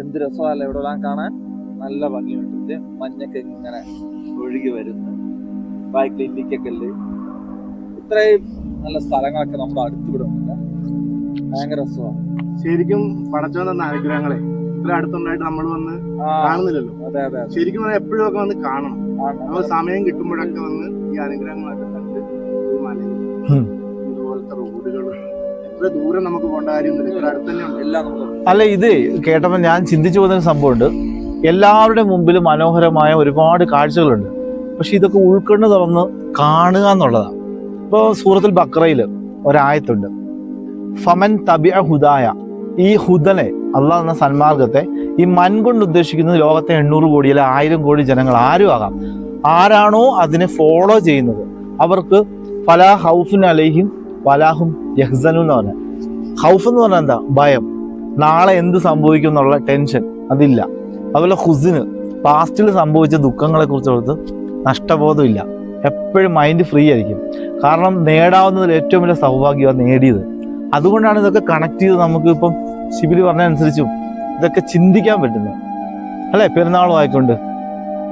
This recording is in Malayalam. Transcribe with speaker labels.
Speaker 1: എന്ത് രസമല്ല ഇവിടെ എല്ലാം കാണാൻ. നല്ല ഭംഗിയുണ്ട്. ഇത് മഞ്ഞൊക്കെ ഇങ്ങനെ ഒഴുകി വരുന്നു. ബാക്കിൽ ഇല്ലിക്കക്കല്ല് ഇത്രയും നല്ല സ്ഥലങ്ങളൊക്കെ നമ്മുടെ അടുത്ത് ഉണ്ട് ഭയങ്കര രസമാണ്.
Speaker 2: ശരിക്കും പടച്ചു തന്ന അനുഗ്രഹങ്ങളെ. ഇത്ര അടുത്തുണ്ടായിട്ട് നമ്മൾ വന്ന് കാണുന്നില്ലല്ലോ.
Speaker 1: അതെ അതെ
Speaker 2: ശരിക്കും പറഞ്ഞാൽ എപ്പോഴും ഒക്കെ വന്ന് കാണണം. നമ്മൾ സമയം കിട്ടുമ്പോഴൊക്കെ വന്ന് ഈ അനുഗ്രഹങ്ങളൊക്കെ കണ്ട് ഈ മലയും. ഇതുപോലത്തെ റോഡുകളും ദൂരം നമുക്ക് പോകേണ്ട കാര്യമൊന്നുമില്ല തന്നെ
Speaker 3: അല്ല ഇത് കേട്ടപ്പോൾ ഞാൻ ചിന്തിച്ചു പോകുന്ന ഒരു സംഭവമുണ്ട്. എല്ലാവരുടെ മുമ്പിൽ മനോഹരമായ ഒരുപാട് കാഴ്ചകളുണ്ട്. പക്ഷെ ഇതൊക്കെ ഉൾക്കൊണ്ട് തുറന്ന് കാണുക എന്നുള്ളതാണ്. ഇപ്പോൾ സൂറത്തിൽ ബക്രയിൽ ഒരായത്തുണ്ട്. ഫമൻ തബിയ ഹുദായ. ഈ ഹുദനെ അള്ളാഹ് എന്ന സന്മാർഗത്തെ ഈ മൻ കൊണ്ട് ഉദ്ദേശിക്കുന്നത് ലോകത്തെ എണ്ണൂറ് കോടി അല്ലെ ആയിരം കോടി ജനങ്ങൾ ആരും ആകാം. ആരാണോ അതിനെ ഫോളോ ചെയ്യുന്നത്. അവർക്ക് ഫലാ ഹൗഫുൻ അലൈഹിം വലാഹും യഹ്സനു എന്ന് പറഞ്ഞാൽ. എന്ന് പറഞ്ഞാൽ എന്താ? ഭയം. നാളെ എന്ത് സംഭവിക്കും എന്നുള്ള ടെൻഷൻ അതില്ല. അതുപോലെ ഹുസിന് പാസ്റ്റിൽ സംഭവിച്ച ദുഃഖങ്ങളെ കുറിച്ച് നഷ്ടബോധമില്ല. എപ്പോഴും മൈൻഡ് ഫ്രീ ആയിരിക്കും. കാരണം നേടാവുന്നതിൽ ഏറ്റവും വലിയ സൗഭാഗ്യമാണ് നേടിയത്. അതുകൊണ്ടാണ് ഇതൊക്കെ കണക്ട് ചെയ്ത് നമുക്ക് ഇപ്പം ശിബിലി പറഞ്ഞ അനുസരിച്ചും ഇതൊക്കെ ചിന്തിക്കാൻ പറ്റുന്നത്. അല്ലേ? പെരുന്നാളും ആയിക്കൊണ്ട്.